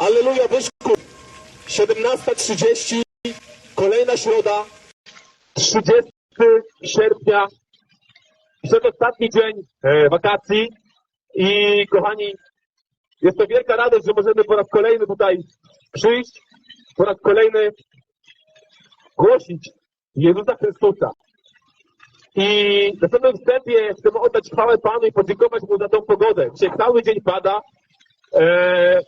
Alleluja, Byszku. 17.30, kolejna środa, 30 sierpnia, przedostatni dzień e, wakacji i kochani, jest to wielka radość, że możemy po raz kolejny tutaj przyjść, po raz kolejny głosić Jezusa Chrystusa. I na samym wstępie chcemy oddać chwałę Panu i podziękować Mu za tą pogodę. Dzisiaj cały dzień pada. E,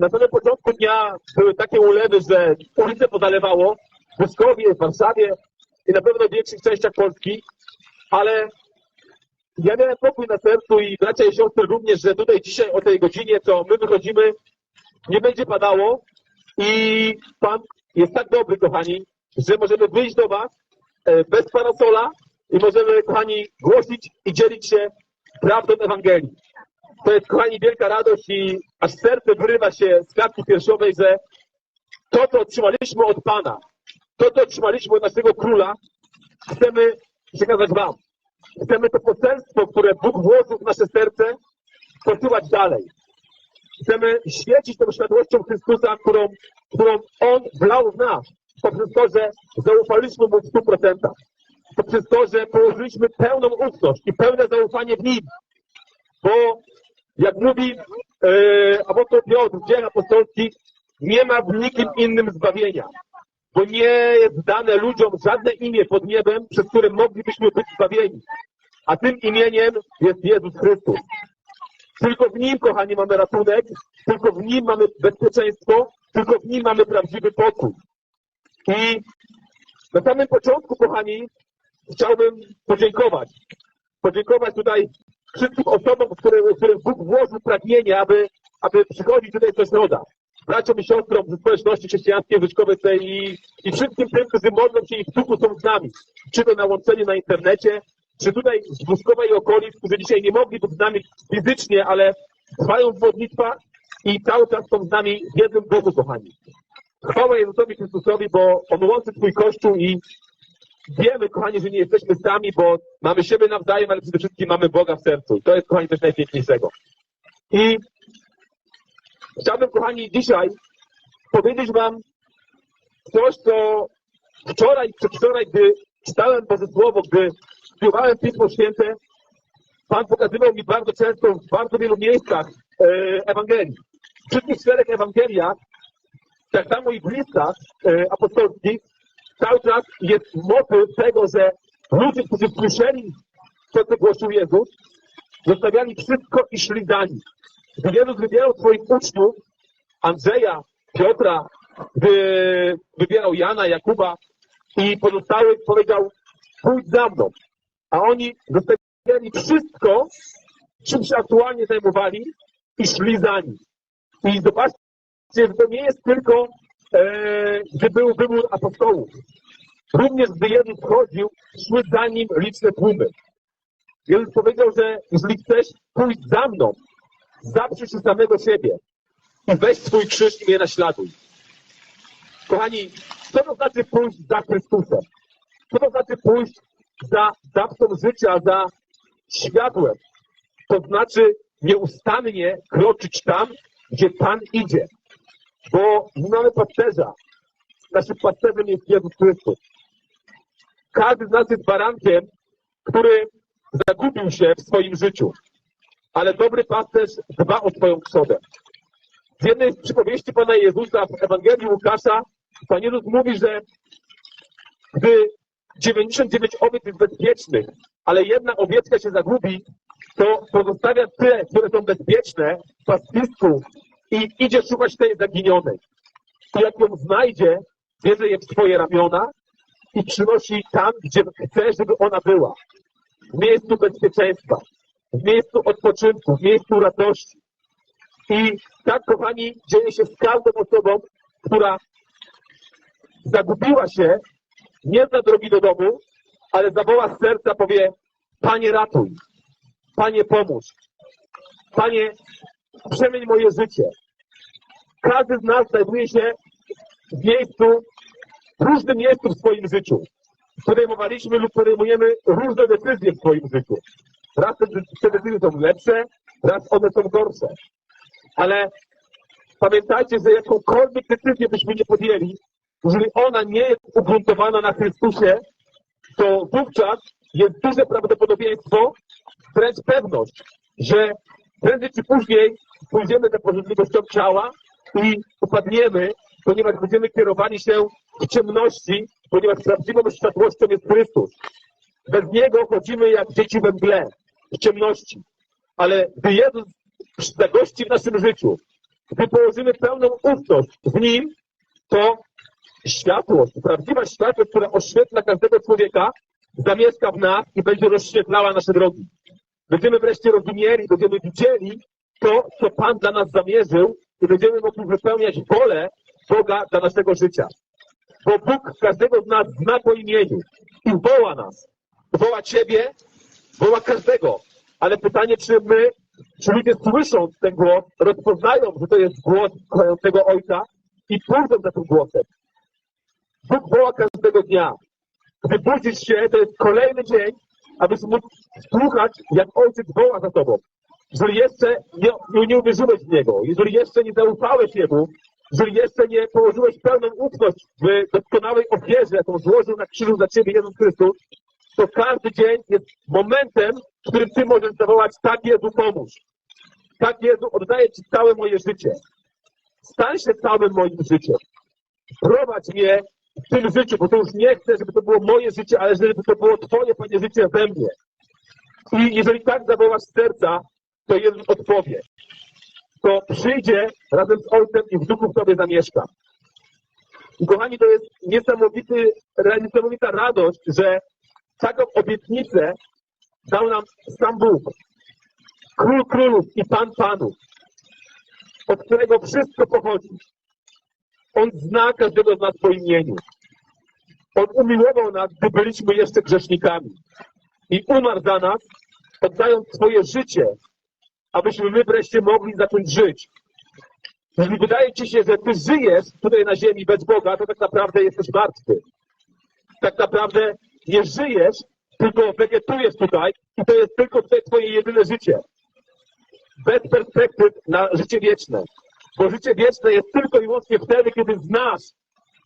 na samym początku dnia były takie ulewy, że ulice pozalewało w Płoskowie, w Warszawie i na pewno w większych częściach Polski, ale ja miałem pokój na sercu i bracia i siostry również, że tutaj dzisiaj o tej godzinie, co my wychodzimy, nie będzie padało i Pan jest tak dobry, kochani, że możemy wyjść do Was e, bez parasola i możemy, kochani, głosić i dzielić się prawdą Ewangelii. To jest, kochani, wielka radość i aż serce wyrywa się z klatki piersiowej, że to, co otrzymaliśmy od Pana, to, co otrzymaliśmy od naszego Króla, chcemy przekazać Wam. Chcemy to poselstwo, które Bóg włożył w nasze serce, posyłać dalej. Chcemy świecić tą światłością Chrystusa, którą, którą On wlał w nas, poprzez to, że zaufaliśmy Mu w stu procentach. Poprzez to, że położyliśmy pełną ufność i pełne zaufanie w Nim. Bo jak mówi e, apostoł Piotr w dziejach apostolskich, nie ma w nikim innym zbawienia. Bo nie jest dane ludziom żadne imię pod niebem, przez które moglibyśmy być zbawieni. A tym imieniem jest Jezus Chrystus. Tylko w Nim, kochani, mamy ratunek, tylko w Nim mamy bezpieczeństwo, tylko w Nim mamy prawdziwy pokój. I na samym początku, kochani, chciałbym podziękować. Podziękować tutaj wszystkim osobom, które, których Bóg włożył pragnienie, aby, aby przychodzić tutaj do środa. Braciom i siostrom ze społeczności chrześcijańskiej Wyczkowej i, i wszystkim tym, którzy modlą się i w duchu są z nami. Czy to na łączeniu na internecie, czy tutaj z i okolic, którzy dzisiaj nie mogli być z nami fizycznie, ale trwają w modlitwach i cały czas są z nami w jednym duchu, kochani. Chwała Jezusowi Chrystusowi, bo On łączy Twój Kościół i wiemy, kochani, że nie jesteśmy sami, bo mamy siebie nawzajem, ale przede wszystkim mamy Boga w sercu. I to jest, kochani, coś najpiękniejszego. I chciałbym, kochani, dzisiaj powiedzieć Wam coś, co wczoraj, przedwczoraj, gdy czytałem Boże Słowo, gdy studiowałem Pismo Święte, Pan pokazywał mi bardzo często w bardzo wielu miejscach e, Ewangelii. W wszystkich czterech Ewangeliach, tak samo i w listach e, apostolskich, cały czas jest motyw tego, że ludzie, którzy słyszeli co głosił Jezus, zostawiali wszystko i szli za. Gdy Jezus wybierał swoich uczniów, Andrzeja, Piotra, gdy wybierał Jana, Jakuba i pozostałych, powiedział, pójdź za mną. A oni zostawiali wszystko, czym się aktualnie zajmowali i szli za nim. I zobaczcie, że to nie jest tylko, gdy był wybór apostołów. Również gdy Jezus chodził, szły za nim liczne tłumy. Jezus powiedział, że jeżeli chcesz pójść za mną, zaprzyj się samego siebie i weź swój krzyż i mnie naśladuj. Kochani, co to znaczy pójść za Chrystusem? Co to znaczy pójść za dawcą życia, za światłem? To znaczy nieustannie kroczyć tam, gdzie Pan idzie. Bo nie mamy pasterza. Naszym pasterzem jest Jezus Chrystus. Każdy z nas jest barankiem, który zagubił się w swoim życiu. Ale dobry pasterz dba o swoją trzodę. W jednej z przypowieści Pana Jezusa w Ewangelii Łukasza Pan Jezus mówi, że gdy 99 owiec jest bezpiecznych, ale jedna owieczka się zagubi, to pozostawia te, które są bezpieczne w pastwisku i idzie szukać tej zaginionej. I jak ją znajdzie, bierze je w swoje ramiona i przynosi tam, gdzie chce, żeby ona była. W miejscu bezpieczeństwa, w miejscu odpoczynku, w miejscu radości. I tak, kochani, dzieje się z każdą osobą, która zagubiła się, nie zna drogi do domu, ale zawoła z serca, powie, Panie ratuj, Panie pomóż, Panie przemień moje życie. Każdy z nas znajduje się w miejscu, w różnym miejscu w swoim życiu. Podejmowaliśmy lub podejmujemy różne decyzje w swoim życiu. Raz te, te decyzje są lepsze, raz one są gorsze. Ale pamiętajcie, że jakąkolwiek decyzję byśmy nie podjęli, jeżeli ona nie jest ugruntowana na Chrystusie, to wówczas jest duże prawdopodobieństwo, wręcz pewność, że prędzej czy później pójdziemy za pożądliwością ciała i upadniemy, ponieważ będziemy kierowani się w ciemności, ponieważ prawdziwą światłością jest Chrystus. Bez Niego chodzimy jak dzieci we mgle, w ciemności. Ale gdy Jezus zagości w naszym życiu, gdy położymy pełną ufność w Nim, to światłość, prawdziwa światłość, która oświetla każdego człowieka, zamieszka w nas i będzie rozświetlała nasze drogi. Będziemy wreszcie rozumieli, będziemy widzieli to, co Pan dla nas zamierzył i będziemy mogli wypełniać wolę Boga dla naszego życia. Bo Bóg każdego z nas zna po imieniu i woła nas. Woła Ciebie, woła każdego. Ale pytanie, czy my, czy ludzie słysząc ten głos, rozpoznają, że to jest głos kochającego Ojca i pójdą za tym głosem. Bóg woła każdego dnia. Gdy budzisz się, to jest kolejny dzień, abyś mógł słuchać, jak Ojciec woła za tobą. Jeżeli jeszcze nie, nie, nie uwierzyłeś w Niego, jeżeli jeszcze nie zaufałeś Jemu, jeżeli jeszcze nie położyłeś pełną ufność w doskonałej ofierze, jaką złożył na krzyżu za Ciebie Jezus Chrystus, to każdy dzień jest momentem, w którym Ty możesz zawołać, tak Jezu, pomóż. Tak Jezu, oddaję Ci całe moje życie. Stań się całym moim życiem. Prowadź mnie w tym życiu, bo to już nie chcę, żeby to było moje życie, ale żeby to było Twoje, Panie, życie we mnie. I jeżeli tak zawołasz serca, to Jezus odpowie. To przyjdzie razem z Ojcem i w duchu w Tobie zamieszka. I kochani, to jest niesamowity, niesamowita radość, że taką obietnicę dał nam sam Bóg. Król królów i Pan panów, od którego wszystko pochodzi. On zna każdego z nas po imieniu. On umiłował nas, gdy byliśmy jeszcze grzesznikami. I umarł za nas, oddając swoje życie, abyśmy my wreszcie mogli zacząć żyć. Jeżeli wydaje ci się, że ty żyjesz tutaj na ziemi bez Boga, to tak naprawdę jesteś martwy. Tak naprawdę nie żyjesz, tylko wegetujesz tutaj i to jest tylko tutaj twoje jedyne życie. Bez perspektyw na życie wieczne. Bo życie wieczne jest tylko i wyłącznie wtedy, kiedy znasz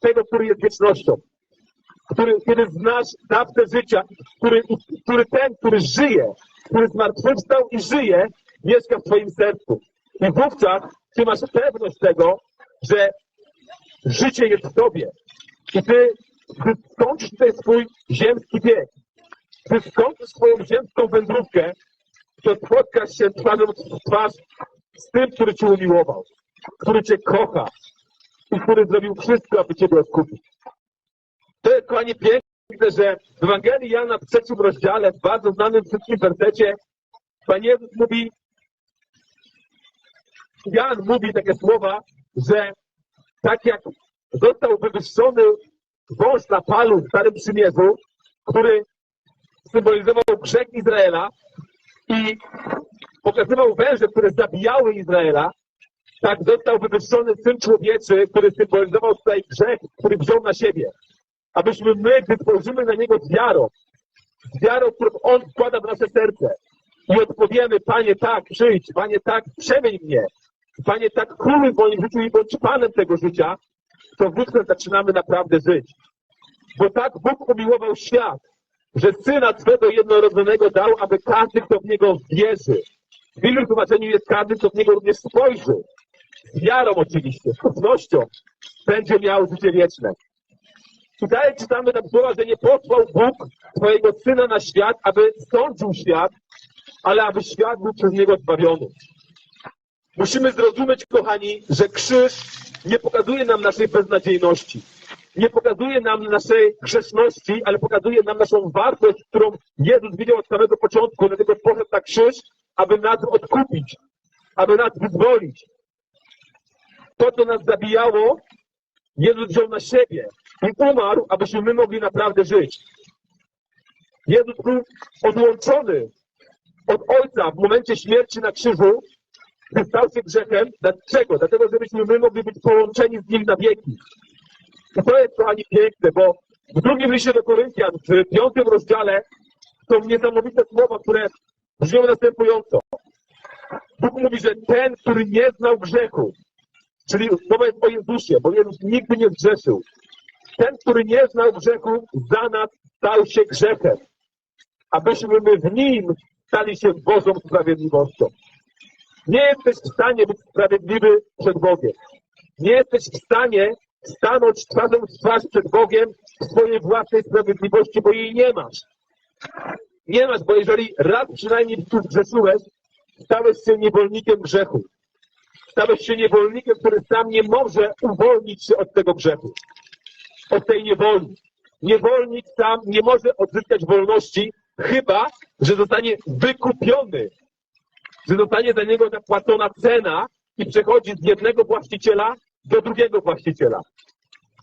tego, który jest wiecznością. Który, kiedy znasz dawcę życia, który, który ten, który żyje, który zmartwychwstał i żyje, mieszka w Twoim sercu. I wówczas Ty masz pewność tego, że życie jest w Tobie. I Ty, Ty skończysz tutaj swój ziemski bieg. Ty skończysz swoją ziemską wędrówkę, to spotkasz się twarzą w twarz z tym, który Cię umiłował, który Cię kocha i który zrobił wszystko, aby Ciebie odkupić. To jest, kochanie, piękne, że w Ewangelii Jana w trzecim rozdziale, w bardzo znanym wszystkim wersecie, Pan Jezus mówi, Jan mówi takie słowa, że tak jak został wywyższony wąż na palu w Starym Przymierzu, który symbolizował grzech Izraela i pokazywał węże, które zabijały Izraela, tak został wywyższony Syn Człowieczy, który symbolizował tutaj grzech, który wziął na siebie. Abyśmy my, gdy spojrzymy na Niego z wiarą, wiarą, którą On wkłada w nasze serce i odpowiemy, Panie, tak, przyjdź, Panie, tak, przemień mnie, Panie, tak króluj w moim życiu i bądź Panem tego życia, to wówczas zaczynamy naprawdę żyć. Bo tak Bóg umiłował świat, że Syna swego jednorodzonego dał, aby każdy, kto w Niego wierzy. W innym tłumaczeniu jest każdy, kto w Niego również spojrzy. Z wiarą oczywiście, z ufnością, będzie miał życie wieczne. Tutaj czytamy tam słowa, że nie posłał Bóg swojego Syna na świat, aby sądził świat, ale aby świat był przez Niego zbawiony. Musimy zrozumieć, kochani, że krzyż nie pokazuje nam naszej beznadziejności. Nie pokazuje nam naszej grzeszności, ale pokazuje nam naszą wartość, którą Jezus widział od samego początku, dlatego poszedł na krzyż, aby nas odkupić, aby nas wyzwolić. To, co nas zabijało, Jezus wziął na siebie i umarł, abyśmy my mogli naprawdę żyć. Jezus był odłączony od Ojca w momencie śmierci na krzyżu, gdy stał się grzechem. Dlaczego? Dlatego, żebyśmy my mogli być połączeni z Nim na wieki. I to jest, kochani, piękne, bo w drugim liście do Koryntian, w piątym rozdziale, są niesamowite słowa, które brzmią następująco. Bóg mówi, że ten, który nie znał grzechu, Czyli mowa jest o Jezusie, bo Jezus nigdy nie zgrzeszył. Ten, który nie znał grzechu, za nas stał się grzechem, abyśmy my w nim stali się Bożą sprawiedliwością. Nie jesteś w stanie być sprawiedliwy przed Bogiem. Nie jesteś w stanie stanąć twarzą w twarz przed Bogiem w swojej własnej sprawiedliwości, bo jej nie masz. Nie masz, bo jeżeli raz przynajmniej tu zgrzeszyłeś, stałeś się niewolnikiem grzechu. Stałeś się niewolnikiem, który sam nie może uwolnić się od tego grzechu, od tej niewoli. Niewolnik sam nie może odzyskać wolności, chyba, że zostanie wykupiony, że zostanie za niego zapłacona cena i przechodzi z jednego właściciela do drugiego właściciela.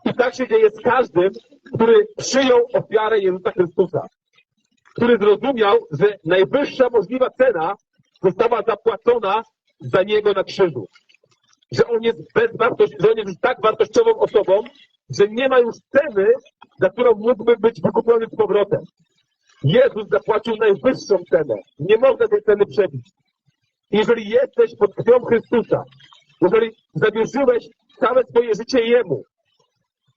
I tak się dzieje z każdym, który przyjął ofiarę Jezusa Chrystusa, który zrozumiał, że najwyższa możliwa cena została zapłacona za niego na krzyżu. Że on jest bezwartość, że on jest tak wartościową osobą, że nie ma już ceny, za którą mógłby być wykupiony z powrotem. Jezus zapłacił najwyższą cenę. Nie można tej ceny przebić. Jeżeli jesteś pod krwią Chrystusa, jeżeli zawierzyłeś całe swoje życie Jemu,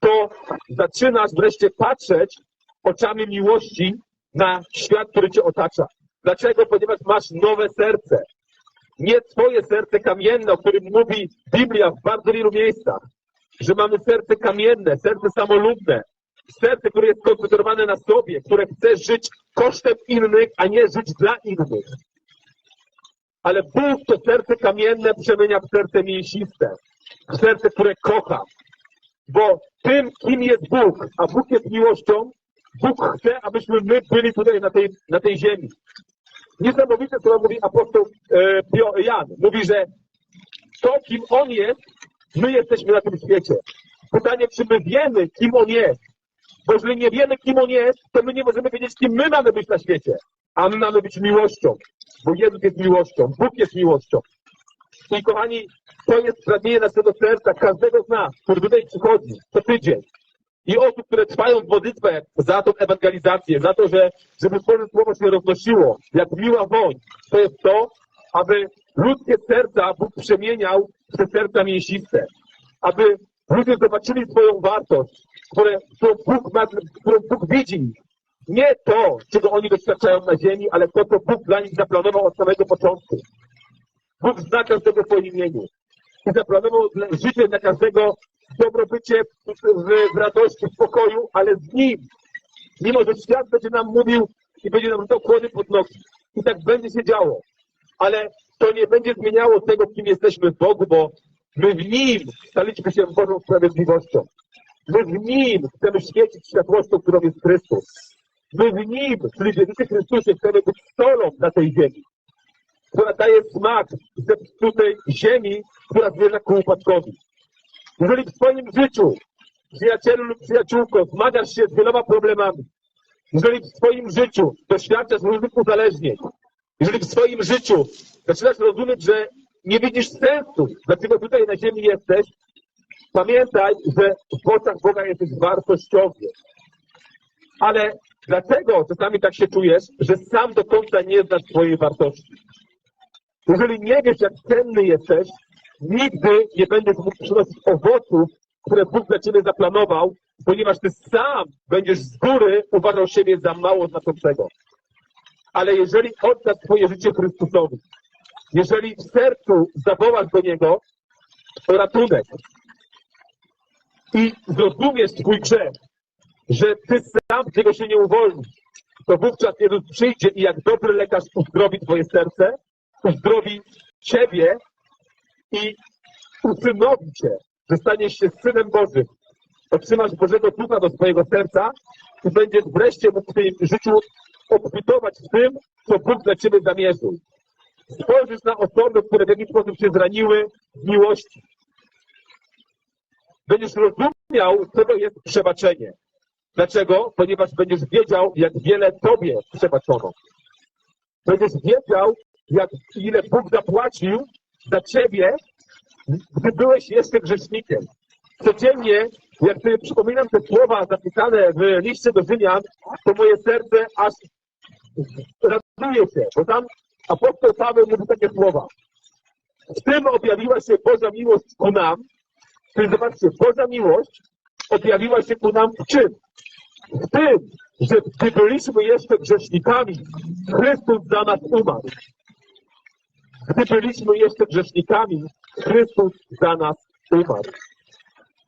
to zaczynasz wreszcie patrzeć oczami miłości na świat, który cię otacza. Dlaczego? Ponieważ masz nowe serce. Nie twoje serce kamienne, o którym mówi Biblia w bardzo wielu miejscach, że mamy serce kamienne, serce samolubne, serce, które jest skoncentrowane na sobie, które chce żyć kosztem innych, a nie żyć dla innych. Ale Bóg to serce kamienne przemienia w serce mięsiste, w serce, które kocha. Bo tym, kim jest Bóg, a Bóg jest miłością, Bóg chce, abyśmy my byli tutaj na tej, na tej ziemi. Niesamowite, co mówi apostoł e, Jan. Mówi, że to, kim On jest, my jesteśmy na tym świecie. Pytanie, czy my wiemy, kim On jest? Bo jeżeli nie wiemy, kim On jest, to my nie możemy wiedzieć, kim my mamy być na świecie. A my mamy być miłością. Bo Jezus jest miłością. Bóg jest miłością. I kochani, to jest pragnienie naszego serca, każdego z nas, który tutaj przychodzi co tydzień. I osób, które trwają w modlitwę za tą ewangelizację, za to, że, żeby Boże Słowo się roznosiło, jak miła woń, to jest to, aby ludzkie serca Bóg przemieniał w te serca mięsiste. Aby ludzie zobaczyli swoją wartość, które, którą, Bóg ma, którą Bóg widzi. Nie to, czego oni doświadczają na ziemi, ale to, co Bóg dla nich zaplanował od samego początku. Bóg zna każdego po imieniu. I zaplanował życie dla każdego w dobrobycie, w, w radości, w spokoju, ale z Nim. Mimo, że świat będzie nam mówił i będzie nam rzucał kłody pod nogi. I tak będzie się działo. Ale to nie będzie zmieniało tego, kim jesteśmy w Bogu, bo my w Nim staliśmy się Bożą sprawiedliwością. My w Nim chcemy świecić światłością, którą jest Chrystus. My w Nim, czyli w Jezusie Chrystusie, chcemy być solą na tej ziemi która daje smak zepsutej ziemi, która zmierza ku upadkowi. Jeżeli w swoim życiu, przyjacielu lub przyjaciółko, zmagasz się z wieloma problemami, jeżeli w swoim życiu doświadczasz różnych uzależnień, jeżeli w swoim życiu zaczynasz rozumieć, że nie widzisz sensu, dlaczego tutaj na ziemi jesteś, pamiętaj, że w oczach Boga jesteś wartościowy. Ale dlaczego czasami tak się czujesz, że sam do końca nie znasz swojej wartości? Jeżeli nie wiesz, jak cenny jesteś, nigdy nie będziesz mógł przynosić owoców, które Bóg dla ciebie zaplanował, ponieważ ty sam będziesz z góry uważał siebie za mało znaczącego. Ale jeżeli oddasz swoje życie Chrystusowi, jeżeli w sercu zawołasz do Niego o ratunek i zrozumiesz swój grzech, że ty sam z niego się nie uwolnisz, to wówczas Jezus przyjdzie i jak dobry lekarz uzdrowi twoje serce, uzdrowi ciebie i usynowi cię, że staniesz się Synem Bożym. Otrzymasz Bożego Ducha do swojego serca i będziesz wreszcie mógł w swoim życiu obfitować w tym, co Bóg dla ciebie zamierzył. Spojrzysz na osoby, które w jakiś sposób się zraniły z miłości. Będziesz rozumiał, co to jest przebaczenie. Dlaczego? Ponieważ będziesz wiedział, jak wiele Tobie przebaczono. Będziesz wiedział, jak, ile Bóg zapłacił za Ciebie, gdy byłeś jeszcze grzesznikiem. Codziennie, jak sobie przypominam te słowa zapisane w liście do Rzymian, to moje serce aż raduje się, bo tam apostoł Paweł mówi takie słowa. W tym objawiła się Boża miłość ku nam. Czyli zobaczcie, Boża miłość objawiła się ku nam w czym? W tym, że gdy byliśmy jeszcze grzesznikami, Chrystus za nas umarł. Gdy byliśmy jeszcze grzesznikami, Chrystus za nas umarł.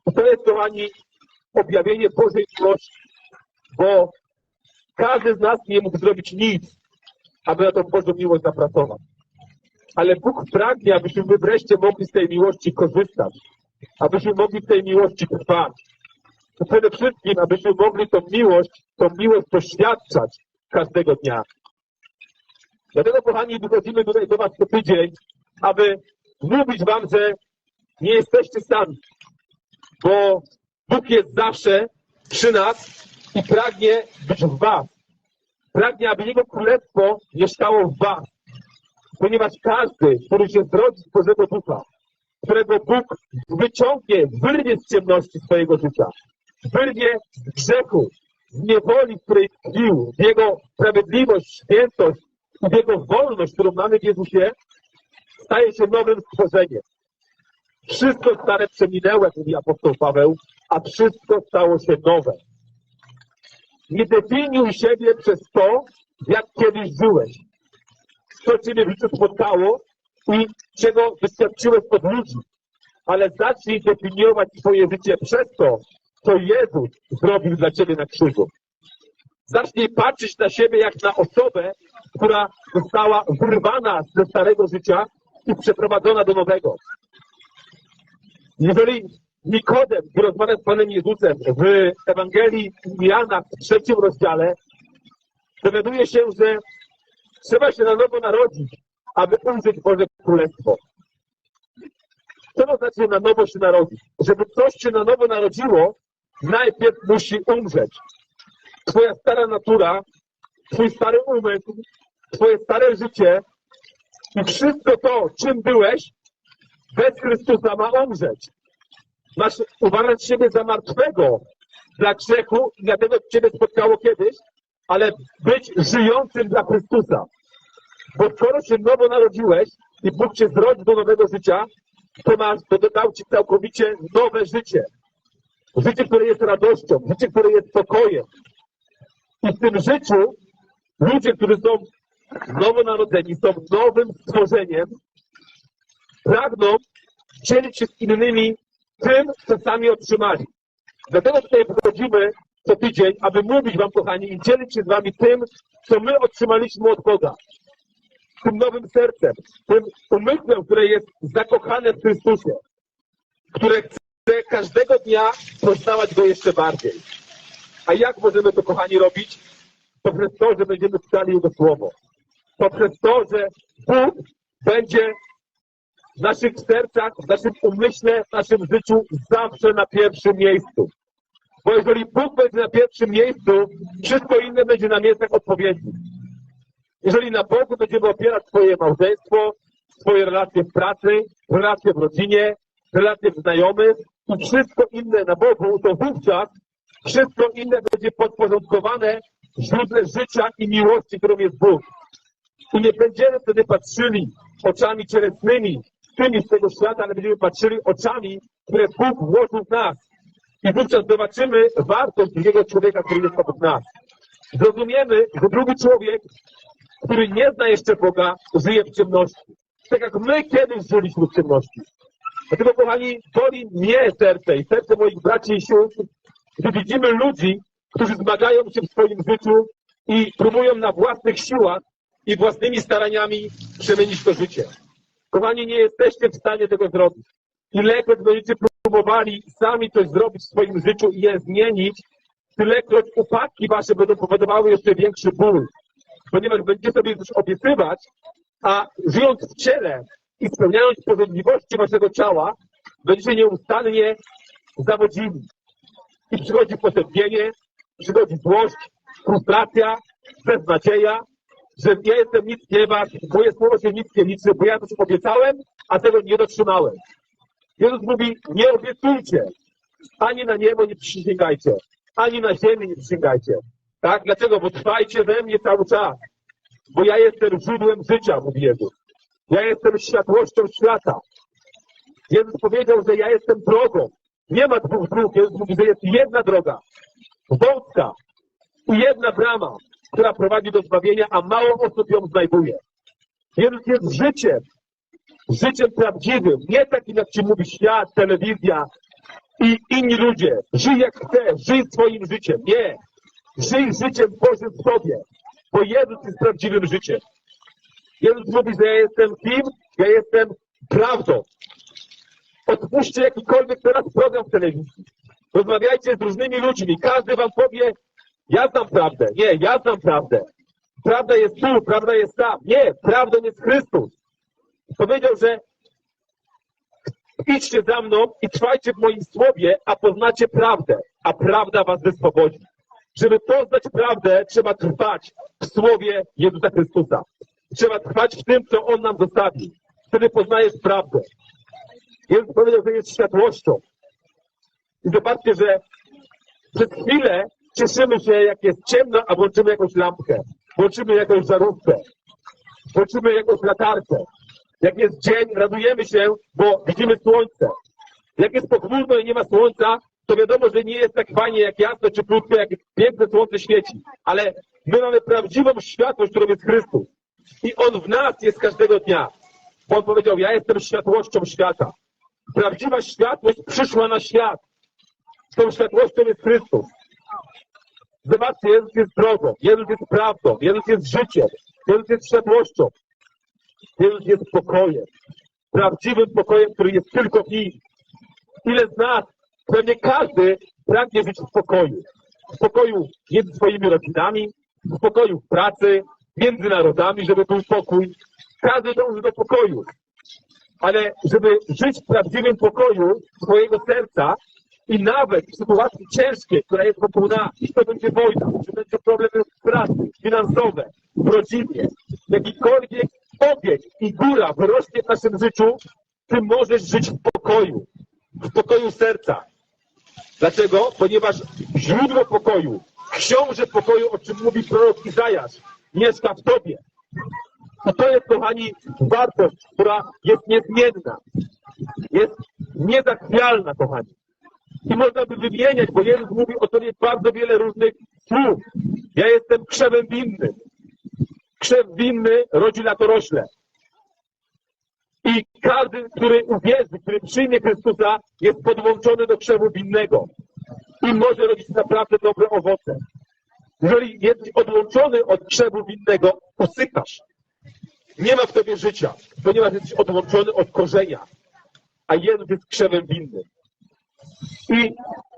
I to jest, kochani, objawienie Bożej miłości, bo każdy z nas nie mógł zrobić nic, aby na tą Bożą miłość zapracować. Ale Bóg pragnie, abyśmy my wreszcie mogli z tej miłości korzystać, abyśmy mogli w tej miłości trwać. To przede wszystkim, abyśmy mogli tą miłość, tą miłość doświadczać każdego dnia. Dlatego, kochani, wychodzimy tutaj do Was co tydzień, aby mówić Wam, że nie jesteście sami, bo Bóg jest zawsze przy nas i pragnie być w Was. Pragnie, aby Jego Królestwo mieszkało w Was. Ponieważ każdy, który się zrodzi z Bożego Ducha, którego Bóg wyciągnie, wyrwie z ciemności swojego życia, wyrwie z grzechu, z niewoli, w której tkwił, w Jego sprawiedliwość, świętość i Jego wolność, którą mamy w Jezusie, staje się nowym stworzeniem. Wszystko stare przeminęło, mówi apostoł Paweł, a wszystko stało się nowe. Nie definiuj siebie przez to, jak kiedyś żyłeś. Co Ciebie w życiu spotkało i czego doświadczyłeś od ludzi. Ale zacznij definiować swoje życie przez to, co Jezus zrobił dla Ciebie na krzyżu. Zacznij patrzeć na siebie jak na osobę, która została wyrwana ze starego życia i przeprowadzona do nowego. Jeżeli Nikodem, gdy rozmawia z Panem Jezusem w Ewangelii Jana w trzecim rozdziale, dowiaduje się, że trzeba się na nowo narodzić, aby ujrzeć Boże Królestwo. Co to znaczy na nowo się narodzić? Żeby coś się na nowo narodziło, najpierw musi umrzeć. Twoja stara natura, twój stary umysł, twoje stare życie i wszystko to, czym byłeś, bez Chrystusa ma umrzeć. Masz uważać siebie za martwego dla grzechu i dlatego Ciebie spotkało kiedyś, ale być żyjącym dla Chrystusa. Bo skoro się nowo narodziłeś i Bóg Cię zrodzi do nowego życia, to masz, to dodał Ci całkowicie nowe życie. Życie, które jest radością, życie, które jest spokojem. I w tym życiu ludzie, którzy są nowonarodzeni, są nowym stworzeniem, pragną dzielić się z innymi tym, co sami otrzymali. Dlatego tutaj wychodzimy co tydzień, aby mówić Wam, kochani, i dzielić się z Wami tym, co my otrzymaliśmy od Boga. Tym nowym sercem, tym umysłem, które jest zakochane w Chrystusie, które chce każdego dnia poznawać Go jeszcze bardziej. A jak możemy to, kochani, robić? Poprzez to, że będziemy czytali Jego Słowo. Poprzez to, że Bóg będzie w naszych sercach, w naszym umyśle, w naszym życiu zawsze na pierwszym miejscu. Bo jeżeli Bóg będzie na pierwszym miejscu, wszystko inne będzie na miejscach odpowiednich. Jeżeli na Bogu będziemy opierać swoje małżeństwo, swoje relacje w pracy, relacje w rodzinie, relacje w znajomych i wszystko inne na Bogu, to wówczas wszystko inne będzie podporządkowane źródle życia i miłości, którą jest Bóg. I nie będziemy wtedy patrzyli oczami cielesnymi, tymi z tego świata, ale będziemy patrzyli oczami, które Bóg włożył w nas. I wówczas zobaczymy wartość drugiego człowieka, który jest obok nas. Zrozumiemy, że drugi człowiek, który nie zna jeszcze Boga, żyje w ciemności. Tak jak my kiedyś żyliśmy w ciemności. Dlatego, kochani, boli mnie serce i serce moich braci i sióstr, gdy widzimy ludzi, którzy zmagają się w swoim życiu i próbują na własnych siłach i własnymi staraniami przemienić to życie. Kochani, nie jesteście w stanie tego zrobić. Ilekroć będziecie próbowali sami coś zrobić w swoim życiu i je zmienić, tylekroć upadki wasze będą powodowały jeszcze większy ból. Ponieważ będziecie sobie coś obiecywać, a żyjąc w ciele i spełniając porządliwości waszego ciała, będziecie nieustannie zawodzili. I przychodzi potępienie, przychodzi złość, frustracja, beznadzieja, że ja jestem nic nie wart, moje słowo się nic nie liczy, bo ja coś obiecałem, a tego nie dotrzymałem. Jezus mówi, nie obiecujcie, ani na niebo nie przysięgajcie, ani na ziemię nie przysięgajcie. Tak? Dlaczego? Bo trwajcie we mnie cały czas, bo ja jestem źródłem życia, mówi Jezus. Ja jestem światłością świata. Jezus powiedział, że ja jestem drogą. Nie ma dwóch dróg. Jezus mówi, że jest jedna droga. Wąska. I jedna brama, która prowadzi do zbawienia, a mało osób ją znajduje. Jezus jest życiem. Życiem prawdziwym. Nie takim, jak ci mówi świat, telewizja i inni ludzie. Żyj jak chcesz. Żyj swoim życiem. Nie. Żyj życiem Bożym w sobie. Bo Jezus jest prawdziwym życiem. Jezus mówi, że ja jestem kim? Ja jestem prawdą. Odpuśćcie jakikolwiek teraz program w telewizji. Rozmawiajcie z różnymi ludźmi. Każdy wam powie, ja znam prawdę. Nie, ja znam prawdę. Prawda jest tu, prawda jest tam. Nie, prawdą jest Chrystus. Powiedział, że idźcie za mną i trwajcie w moim słowie, a poznacie prawdę, a prawda was wyswobodzi. Żeby poznać prawdę, trzeba trwać w słowie Jezusa Chrystusa. Trzeba trwać w tym, co On nam zostawił. Wtedy poznajesz prawdę. Jezus powiedział, że jest światłością. I zobaczcie, że przez chwilę cieszymy się, jak jest ciemno, a włączymy jakąś lampkę. Włączymy jakąś żarówkę. Włączymy jakąś latarkę. Jak jest dzień, radujemy się, bo widzimy słońce. Jak jest pochmurno i nie ma słońca, to wiadomo, że nie jest tak fajnie, jak jasno czy krótko, jak piękne słońce świeci. Ale my mamy prawdziwą światłość, którą jest Chrystus. I On w nas jest każdego dnia. On powiedział, ja jestem światłością świata. Prawdziwa światłość przyszła na świat. Tą światłością jest Chrystus. Zobaczcie, Jezus jest drogą, Jezus jest prawdą, Jezus jest życiem, Jezus jest światłością. Jezus jest pokojem. Prawdziwym pokojem, który jest tylko w Nim. Ile z nas, pewnie każdy pragnie żyć w pokoju. W pokoju między swoimi rodzinami, w pokoju w pracy, między narodami, żeby był pokój. Każdy dąży do pokoju. Ale żeby żyć w prawdziwym pokoju swojego serca i nawet w sytuacji ciężkiej, która jest wokół nas, czy to będzie wojna, czy będzie problemy w pracy, finansowe, w rodzinie, jakikolwiek obieg i góra wyrośnie w naszym życiu, ty możesz żyć w pokoju, w pokoju serca. Dlaczego? Ponieważ źródło pokoju, książę pokoju, o czym mówi prorok Izajasz, mieszka w tobie. I to jest, kochani, wartość, która jest niezmienna. Jest niezachwialna, kochani. I można by wymieniać, bo Jezus mówi o sobie bardzo wiele różnych słów. Ja jestem krzewem winnym. Krzew winny rodzi latorośle. I każdy, który uwierzy, który przyjmie Chrystusa, jest podłączony do krzewu winnego. I może rodzić naprawdę dobre owoce. Jeżeli jesteś odłączony od krzewu winnego, usykasz. Nie ma w tobie życia, ponieważ jesteś odłączony od korzenia. A Jezus jest krzewem winnym. I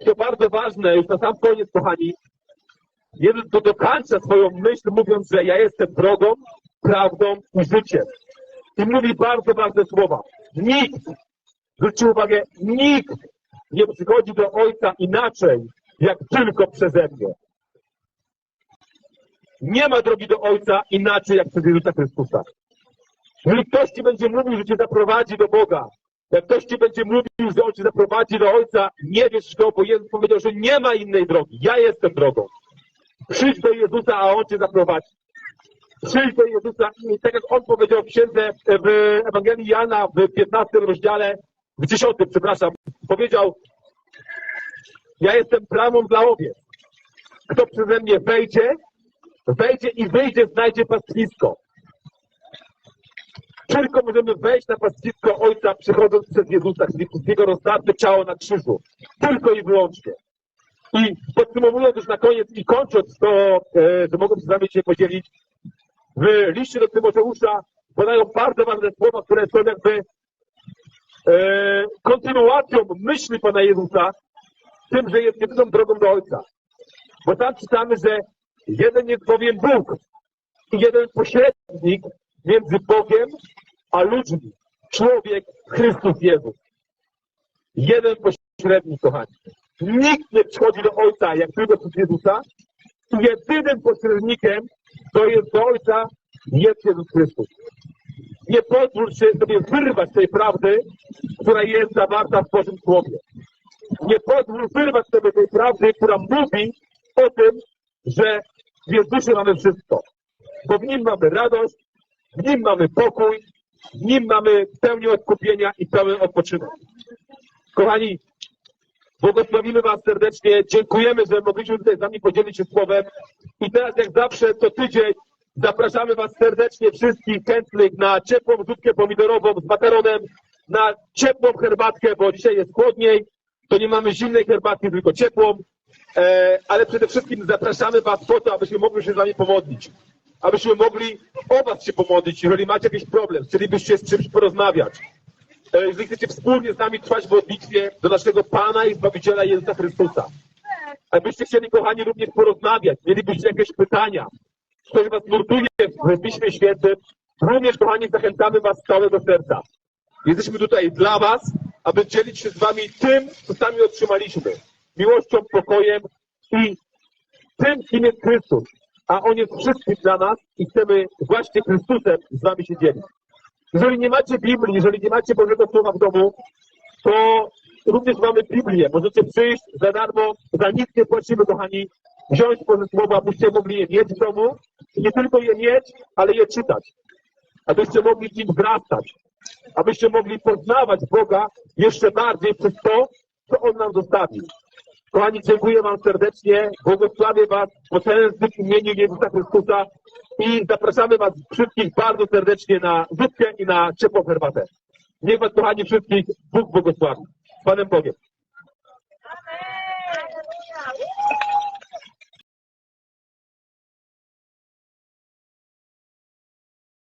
to bardzo ważne, już na sam koniec, kochani, Jezus to dokańcza swoją myśl, mówiąc, że ja jestem drogą, prawdą i życiem. I mówi bardzo ważne słowa. Nikt, zwróćcie uwagę, nikt nie przychodzi do Ojca inaczej, jak tylko przeze mnie. Nie ma drogi do Ojca inaczej, jak przez Jezusa Chrystusa. Jeżeli ktoś ci będzie mówił, że cię zaprowadzi do Boga, jak ktoś ci będzie mówił, że on cię zaprowadzi do Ojca, nie wierz w to, bo Jezus powiedział, że nie ma innej drogi. Ja jestem drogą. Przyjdź do Jezusa, a On cię zaprowadzi. Przyjdź do Jezusa i tak jak On powiedział w księdze w Ewangelii Jana w 15 rozdziale, w 10, przepraszam, powiedział ja jestem bramą dla owiec. Kto przeze mnie wejdzie, wejdzie i wyjdzie, znajdzie pastwisko. Tylko możemy wejść na pastwisko Ojca, przychodząc przez Jezusa, przez Jego rozdarte ciało na krzyżu. Tylko i wyłącznie. I podsumowując już na koniec i kończąc to, e, że mogę się z Wami dzisiaj podzielić, w liście do Tymoteusza podają bardzo ważne słowa, które są jakby e, kontynuacją myśli Pana Jezusa, tym, że jest jedyną drogą do Ojca. Bo tam czytamy, że jeden jest bowiem Bóg i jeden pośrednik między Bogiem a ludźmi. Człowiek Chrystus Jezus. Jeden pośrednik, kochani. Nikt nie przychodzi do Ojca jak tylko przez Jezusa. Jedynym pośrednikiem, to jest do Ojca, jest Jezus Chrystus. Nie pozwól się sobie wyrwać tej prawdy, która jest zawarta w Bożym Słowie. Nie pozwól wyrwać sobie tej prawdy, która mówi o tym, że w Jezusie mamy wszystko. Bo w Nim mamy radość, w Nim mamy pokój, W nim mamy pełnię odkupienia i pełen odpoczynek. Kochani, błogosławimy Was serdecznie. Dziękujemy, że mogliśmy tutaj z Wami podzielić się słowem. I teraz, jak zawsze, co tydzień zapraszamy Was serdecznie wszystkich chętnych na ciepłą zupkę pomidorową z makaronem, na ciepłą herbatkę, bo dzisiaj jest chłodniej. To nie mamy zimnej herbatki, tylko ciepłą. E, ale przede wszystkim zapraszamy Was po to, abyśmy mogli się z Wami pomodlić. Abyśmy mogli o Was się pomodlić, jeżeli macie jakiś problem, chcielibyście z czymś porozmawiać. E, jeżeli chcecie wspólnie z nami trwać w modlitwie do naszego Pana i Zbawiciela Jezusa Chrystusa. A byście chcieli, kochani, również porozmawiać, mielibyście jakieś pytania, coś Was nurtuje w Piśmie Świętym, również, kochani, zachęcamy Was z całego serca. Jesteśmy tutaj dla Was, aby dzielić się z Wami tym, co sami otrzymaliśmy. Miłością, pokojem i tym, kim jest Chrystus. A On jest wszystkim dla nas i chcemy właśnie Chrystusem z Wami się dzielić. Jeżeli nie macie Biblii, jeżeli nie macie Bożego Słowa w domu, to również mamy Biblię. Możecie przyjść za darmo, za nic nie płacimy, kochani, wziąć Boże Słowo, abyście mogli je mieć w domu i nie tylko je mieć, ale je czytać. Abyście mogli w nim wzrastać. Abyście mogli poznawać Boga jeszcze bardziej przez to, co On nam zostawił. Kochani, dziękuję Wam serdecznie, błogosławię Was potężnym imieniu Jezusa Chrystusa i zapraszamy Was wszystkich bardzo serdecznie na zupkę i na ciepłą herbatę. Niech Was, kochani, wszystkich Bóg błogosławi. Panem Bogiem.